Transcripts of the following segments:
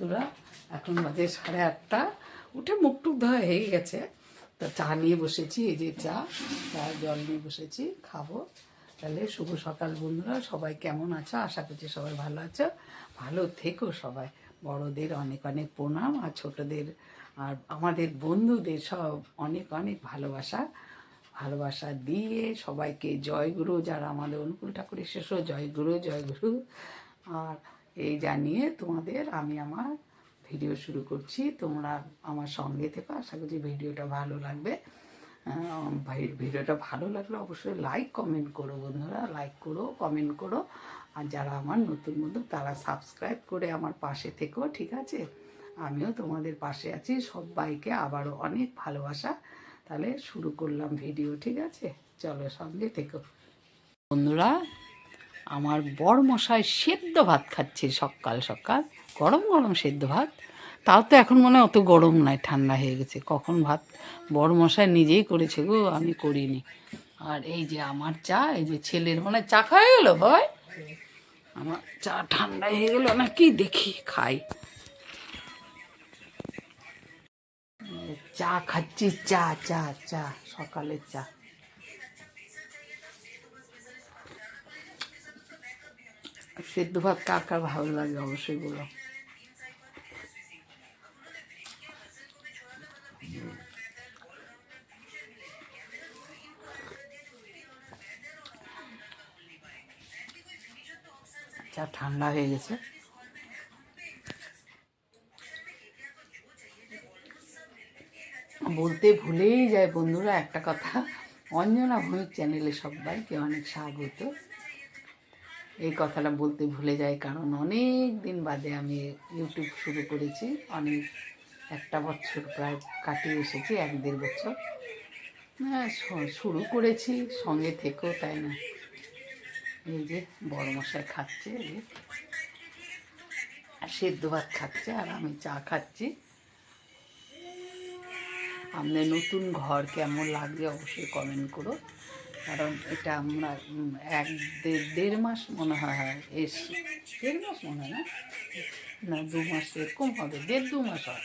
তোরা এখন বাজে সাড়ে আটটা। উঠে মুখ টুক ধোয়া হয়ে গেছে। তা চা নিয়ে বসেছি, এই যে চা চা, জল নিয়ে বসেছি, খাব। তাহলে শুভ সকাল বন্ধুরা, সবাই কেমন আছো? আশা করছি সবাই ভালো আছো। ভালো থেকো সবাই। বড়দের অনেক অনেক প্রণাম, আর ছোটদের, আর আমাদের বন্ধুদের সব অনেক অনেক ভালোবাসা। ভালোবাসা দিয়ে সবাইকে জয়গুরু যারা আমাদের অনুকূল ঠাকুরের শেষও জয়গুরু জয়গুরু আর এই জানিয়ে তোমাদের আমি আমার ভিডিও শুরু করছি। তোমরা আমার সঙ্গে থেকো, আশা করছি ভিডিওটা ভালো লাগবে। ভিডিওটা ভালো লাগলে অবশ্যই লাইক কমেন্ট করো বন্ধুরা লাইক করো কমেন্ট করো। আর যারা আমার নতুন বন্ধু, তারা সাবস্ক্রাইব করে আমার পাশে থেকো, ঠিক আছে? আমিও তোমাদের পাশে আছি। সবাইকে আবারও অনেক ভালোবাসা। তাহলে শুরু করলাম ভিডিও, ঠিক আছে? চলো সঙ্গে থেকো। বন্ধুরা আমার বর মশাই সেদ্ধ ভাত খাচ্ছে সকাল সকাল, গরম গরম সেদ্ধ ভাত। তাও তো এখন মনে হয় অত গরম নাই, ঠান্ডা হয়ে গেছে। কখন ভাত বড় মশাই নিজেই করেছে গো, আমি করিনি। আর এই যে আমার চা, এই যে ছেলের মানে চা খাওয়া গেল ভাই? আমার চা ঠান্ডা হয়ে গেল না কি দেখি, খাই। চা খাচ্ছি, চা চা চা, সকালের চা। সেদ্ধ ভাত কার কার ভালো লাগে অবশ্যই বলো। চা ঠান্ডা হয়ে গেছে। বলতে ভুলেই যায় বন্ধুরা একটা কথা। অঞ্জনা ভূমিক চ্যানেলে সবাইকে অনেক স্বাগত। এই কথাটা বলতে ভুলে যাই, কারণ অনেক দিন বাদে আমি ইউটিউব শুরু করেছি। অনেক, একটা বছর প্রায় কাটিয়ে এসেছি, এক দেড় বছর। হ্যাঁ শুরু করেছি, সঙ্গে থেকেও তাই না? এই যে বড় মশাই খাচ্ছে আর সেদ্ধ ভাত খাচ্ছে, আর আমি চা খাচ্ছি। আপনার নতুন ঘর কেমন লাগছে অবশ্যই কমেন্ট করো। কারণ এটা আমরা এক দেড় মাস মনে হয় এসছি দেড় মাস মনে হয় না? দু মাস এরকম হবে, দেড় দু মাস হয়।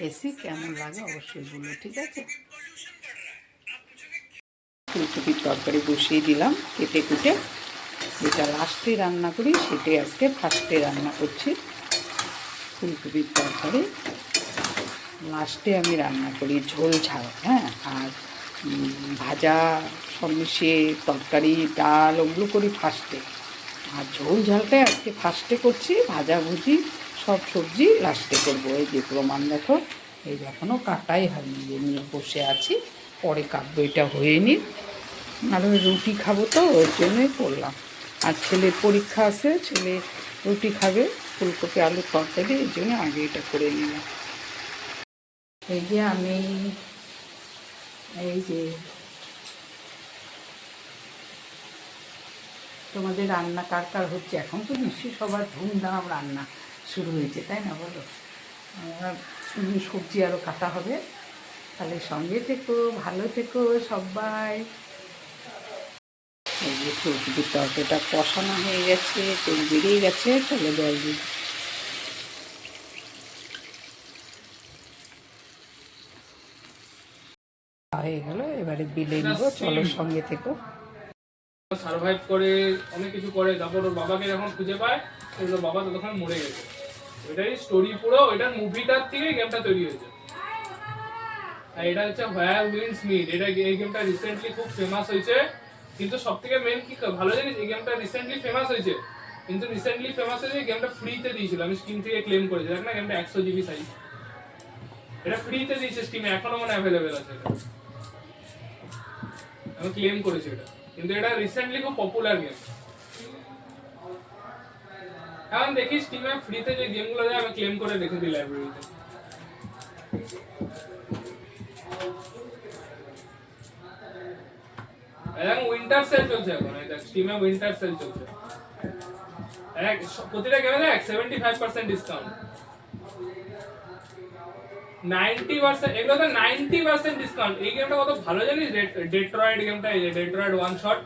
এসি কেমন লাগে অবশ্যই বলো ঠিক আছে? ফুলকপির তরকারি বসিয়ে দিলাম, কেটে কুটে। যেটা লাস্টে রান্না করি, সেটাই আজকে ফার্স্টে রান্না করছি। ফুলকপির তরকারি। লাস্টে আমি রান্না করি ঝোল ঝাল হ্যাঁ? আর ভাজা, সব মিশিয়ে তরকারি, ডাল, ওগুলো করি ফার্স্টে আর ঝোল ঝালটাই আজকে ফার্স্টে করছি, ভাজা ভুজি, সব সবজি লাস্টে করব। এই যে প্রমাণ দেখো, এই এখনও কাটাই হয়নি যে নিয়ে বসে আছি। পরে কাটবো, এটা হয়ে নি আর রুটি খাব তো ওর জন্যই করলাম। আর ছেলের পরীক্ষা আছে, ছেলে রুটি খাবে, ফুলকপি আলু তরকারি, এই জন্য আগে এটা করে নিলাম। এই যে আমি এই যে তোমাদের রান্না কার কার হচ্ছে? এখন তো নিশ্চয়ই সবার ধুমধাম রান্না শুরু হয়েছে, তাই না বলো? সবজি আরও কাটা হবে, তাহলে সঙ্গে থেকো, ভালো থেকো সবাই। এই যে ফুলকপির তরকারিটা কষানো হয়ে গেছে, তেল বেরিয়ে গেছে, চলো জল দিই হয়ে গেল এবারে বিলে নিব চলো সঙ্গে থেকো। সার্ভাইভ করে অনেক কিছু করে তারপর ওর বাবাকে যখন খুঁজে পায় ওর বাবা ততক্ষণ মরে গেছে। ওইটাই স্টোরি পুরো ওইটার মুভিটার থেকে গেমটা তৈরি হয়েছে। আর এটা হচ্ছে হোয়ার উইন্স মিট এটা এই গেমটা রিসেন্টলি খুব ফেমাস হয়েছে। কিন্তু সব থেকে মেন কি ভালো জিনিস এই গেমটা রিসেন্টলি ফেমাস হয়েছে। কিন্তু রিসেন্টলি ফেমাস হয়েছে গেমটা ফ্রিতে দিয়েছিল। আমি স্কিম থেকে ক্লেম করেছি। দেখ না গেমটা একশো জিবি সাইজ এটা ফ্রিতে দিয়েছে স্কিমে এখনও মনে অ্যাভেলেবেল আছে। এটা আমি ক্লেম করেছি এটা। কিন্তু এটা রিসেন্টলি খুব পপুলার গেম এখন দেখিস টিমে ফ্রিতে যে গেমগুলো যায়, আমি ক্লেম করে রেখে দিই লাইব্রেরিতে এখন উইন্টার সেল চলছে এখন দেখ স্টিমে উইন্টার সেল চলছে। প্রতিটা গেমে দেখ seventy five percent discount ninety percent এগুলো তো নাইনটি পার্সেন্ট ডিসকাউন্ট এই গেমটা কত ভালো জানিস? ডেট্রয়েড গেমটা এই যে ডেট্রয়েড ওয়ান শট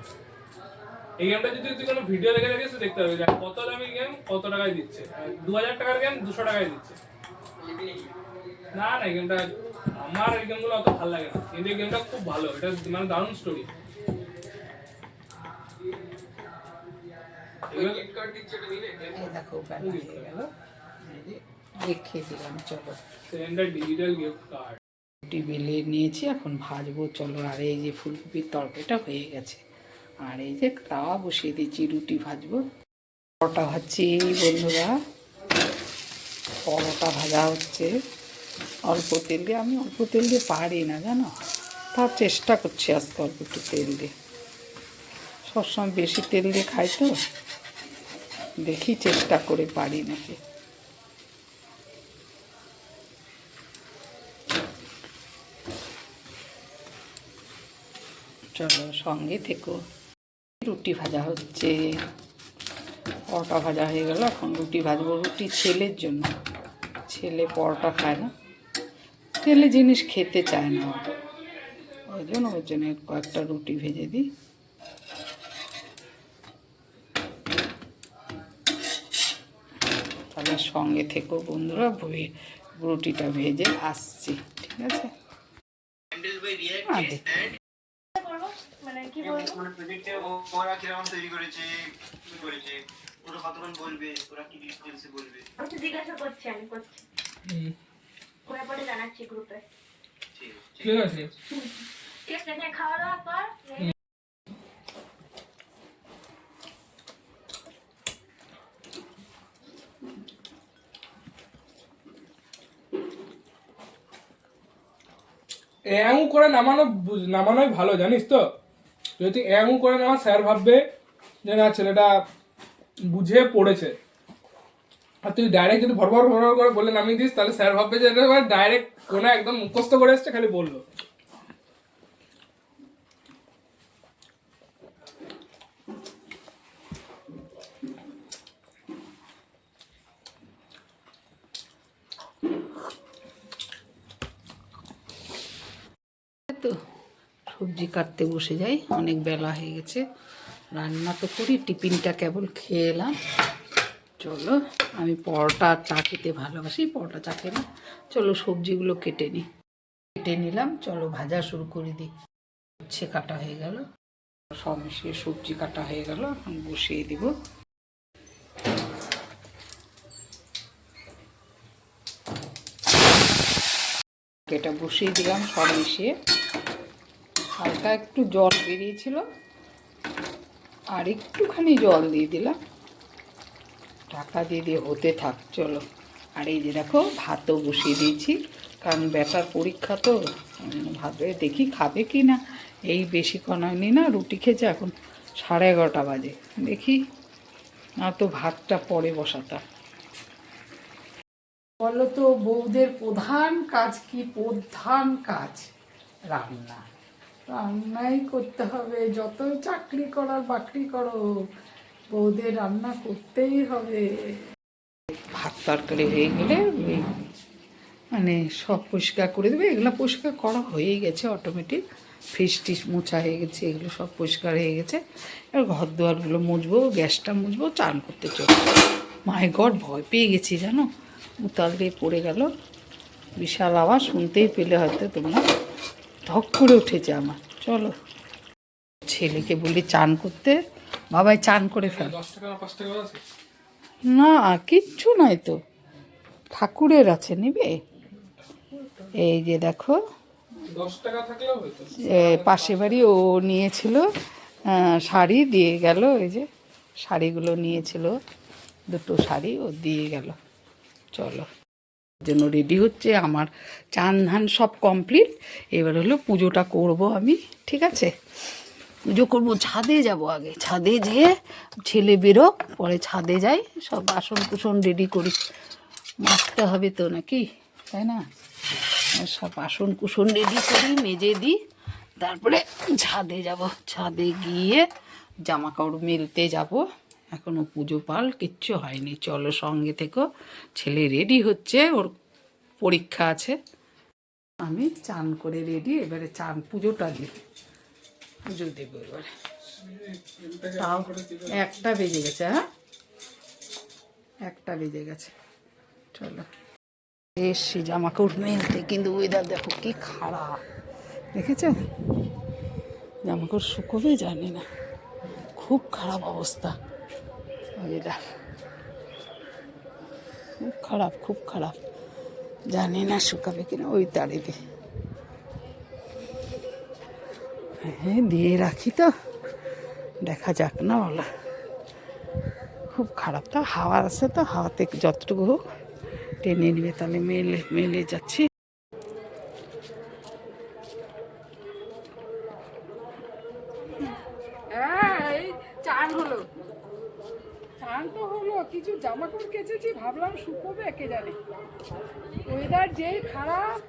এই গেমটা যদি তুই কোনো ভিডিও দেখে দেখিস তুই দেখতে পারবি যে কত দামি গেম কত টাকায় দিচ্ছে। দু হাজার টাকার গেম দুশো টাকায় দিচ্ছে। না না এই গেমটা আমার এই গেমগুলো অত ভালো লাগে না। কিন্তু এই গেমটা খুব ভালো। এটা মানে দারুণ স্টোরি দেখো রেখে দিলাম চলো। ডিজিটাল গিফট কার্ড রুটি বেলে নিয়েছি এখন ভাজবো চলো। আর এই যে ফুলকপির তরকারিটা হয়ে গেছে। আর এই যে তাওয়া বসিয়ে দিয়েছি রুটি ভাজবো। পরোটা ভাজছি বন্ধুরা। পরোটা ভাজা হচ্ছে। অল্প তেল দিয়ে আমি অল্প তেল দিয়ে পারি না জানো? তার চেষ্টা করছি আজকে অল্প একটু তেল দিয়ে। সবসময় বেশি তেল দিয়ে খাই তো। দেখি চেষ্টা করে পারি নাকি। চলো সঙ্গে থেকো। রুটি ভাজা হচ্ছে। পরোটা ভাজা হয়ে গেল এখন রুটি ভাজবো রুটি ছেলের জন্য। ছেলে পরোটা খায় না। ছেলে জিনিস খেতে চায় না। ওই জন্য ওর জন্য কয়েকটা রুটি ভেজে দিই। তাহলে সঙ্গে থেকো বন্ধুরা রুটিটা ভেজে আসছি ঠিক আছে? কি বলব মানে প্রজেক্টে ওরা কীরকম তৈরি করেছে কি করেছে ওরা কতক্ষণ বলবে ওরা কি ডিটেলসে বলবে? আমি তো জিজ্ঞাসা করছি আমি করছি। করে পরে জানাচ্ছি গ্রুপে ঠিক আছে। ঠিক আছে। খাওয়া দাওয়া কর এং করে নামানো নামানোই ভালো জানিস তো? যদি এমন করে না, স্যার ভাববে যে না, ছেলেটা বুঝে পড়েছে। আর তুই ডাইরেক্ট যদি ভরভর ভরভর করে বলে নামিয়ে দিস, তাহলে স্যার ভাববে যে ডাইরেক্ট কোনো একদম মুখস্থ করে এসছে, খালি বলল তো সবজি কাটতে বসে যাই, অনেক বেলা হয়ে গেছে। রান্না তো করি, টিফিনটা কেবল খেয়ে এলাম। চলো, আমি পরোটা চা খেতে ভালোবাসি, পরোটা চা না। চলো, সবজিগুলো কেটে নিই কেটে নিলাম, চলো, ভাজা শুরু করে দিই উচ্ছে কাটা হয়ে গেল। সব মিশিয়ে সবজি কাটা হয়ে গেল বসিয়ে দিব। এটা বসিয়ে দিলাম, সব মিশিয়ে। হালকা একটু জল বেরিয়েছিল আর একটুখানি জল দিয়ে দিলাম। ঢাকা দিয়ে দিয়ে হতে থাক, চলো। আর এই যে দেখো, ভাতও বসিয়ে দিয়েছি, কারণ ব্যাটার পরীক্ষা তো ভাবে দেখি খাবে কি না। এই বেশিক্ষণ হয়নি না রুটি খেয়েছে এখন সাড়ে এগারোটা বাজে। দেখি না তো ভাতটা পরে বসাতা। বলো তো বৌদের প্রধান কাজ কি? প্রধান কাজ রান্না। রান্নাই করতে হবে। যত চাকরি করার বাকরি করো বৌদের রান্না করতেই হবে। ভাত তরকারি হয়ে গেলে মানে সব পরিষ্কার করে দেবে। এগুলো পরিষ্কার করা হয়ে গেছে অটোমেটিক ফ্রিজ টিস মোছা হয়ে গেছে, এগুলো সব পরিষ্কার হয়ে গেছে। এবার ঘর দুয়ারগুলো মুছবো, গ্যাসটা মুছবো চান করতে চলবে মাই গড ভয় পেয়ে গেছি, জানো? উতাল দিয়ে পড়ে গেল। বিশাল আওয়াজ, শুনতেই পেলে হয়তো তোমরা। ধক করে উঠেছে আমার। চলো। ছেলেকে বলি চান করতে, বাবাই চান করে ফেল। না, কিচ্ছু নাই তো। ঠাকুরের আছে, নিবে? এই যে দেখো। পাশে বাড়ি ও নিয়েছিল শাড়ি দিয়ে গেল, এই যে শাড়িগুলো নিয়েছিল। দুটো শাড়ি ও দিয়ে গেল। চলো। জন্য রেডি হচ্ছে, আমার চান ধান সব কমপ্লিট এবার হলো পুজোটা করব আমি, ঠিক আছে? পুজো করব, ছাদে যাব আগে। ছাদে যেয়ে ছেলে বেরোক, পরে ছাদে যাই, সব বাসন কুসন রেডি করি। মাজতে হবে তো নাকি, তাই না? সব বাসন কুসন রেডি করি, মেজে দিই, তারপরে ছাদে যাব। ছাদে গিয়ে জামা কাপড় মেলতে যাব। এখনও পুজো পাল, কিচ্ছু হয়নি। চলো সঙ্গে থেকো, ছেলে রেডি হচ্ছে, ওর পরীক্ষা আছে। আমি চান করে রেডি এবারে চান, পুজোটা দিই। পুজো দেবো এবারে। তাও একটা বেজে গেছে হ্যাঁ? একটা বেজে গেছে। চলো। এসছি জামা কাপড় মেলতে, কিন্তু ওয়েদার দেখো কি খারাপ। দেখেছ? জামা কাপড় শুকোবে জানি না। খুব খারাপ অবস্থা। ওয়েদার খুব খারাপ খুব খারাপ। জানি না শুকাবে কিনা ওই তাড়িবে হ্যাঁ দিয়ে রাখি তো। দেখা যাক না বলো। খুব খারাপ তো, হাওয়া আছে তো, হাওয়াতে যতটুকু হোক টেনে নিবে। তাহলে মেলে মেলে যাচ্ছি হ্যাঁ এই চান হলো চান তো হলো কিছু জামা কাপড় কেচেছি ভাবলাম শুকোবে কে জানে? ওয়েদার যেই খারাপ।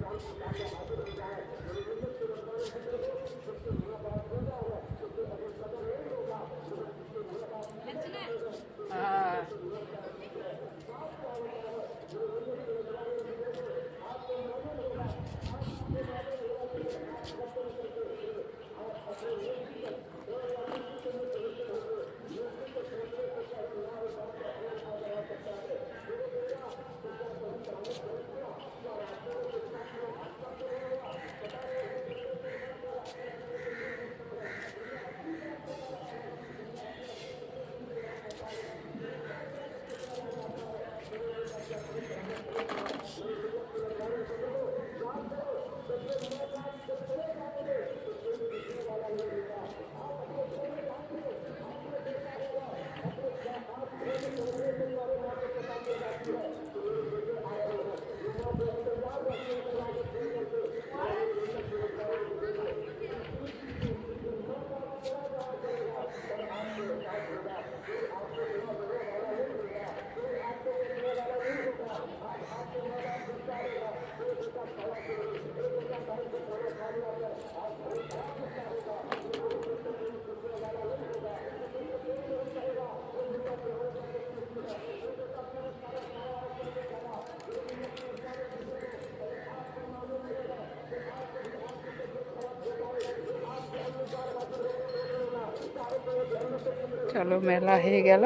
মেলা হয়ে গেল।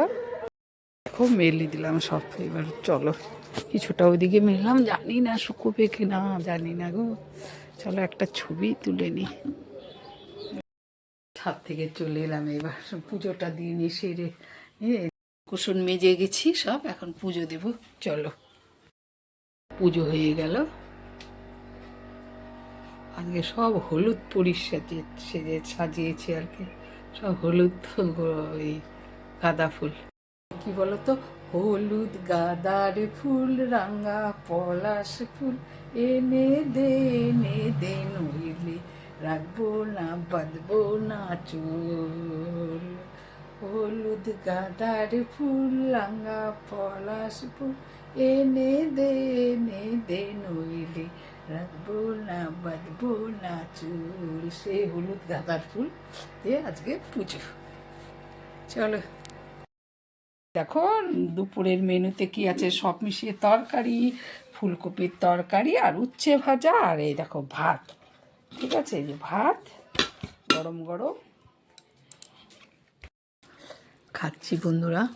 দেখো, মেলি দিলাম সব। এবার চলো, কিছুটা ওইদিকে মেললাম জানি না শুকোবে কি না জানি না গো। চলো, একটা ছবি তুলে নি। ছাদ থেকে চলে এলাম এবার। পুজোটা দিয়ে নি সেরে কুসুন মেজে গেছি সব, এখন পুজো দেব। চলো, পুজো হয়ে গেল। আজকে সব হলুদ পরিষ সাজিয়ে সেজে সাজিয়েছি আর কি। হলুদ ওই গাঁদা ফুল। কি বলতো? হলুদ গাঁদার ফুল, রাঙা পলাশ ফুল। এনে দে এনে দে, নইলে রাখব না, বাঁধবো না চুল। হলুদ গাঁদার ফুল, রাঙা পলাশ ফুল। এনে দে এনে দে, নইলে রাখব না বাঁধবো না চুল, সে হলুদ গাঁদার ফুল দিয়ে আজকে পুজো। চলো। দেখো, দুপুরের মেনুতে কি আছে? সব মিশিয়ে তরকারি, ফুলকপির তরকারি আর উচ্ছে ভাজা আর এই দেখো ভাত। ঠিক আছে? যে ভাত, গরম গরম। খাচ্ছি বন্ধুরা।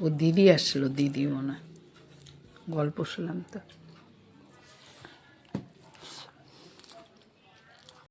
ও দিদি আসলো দিদি মনে গল্প শুনলাম তো।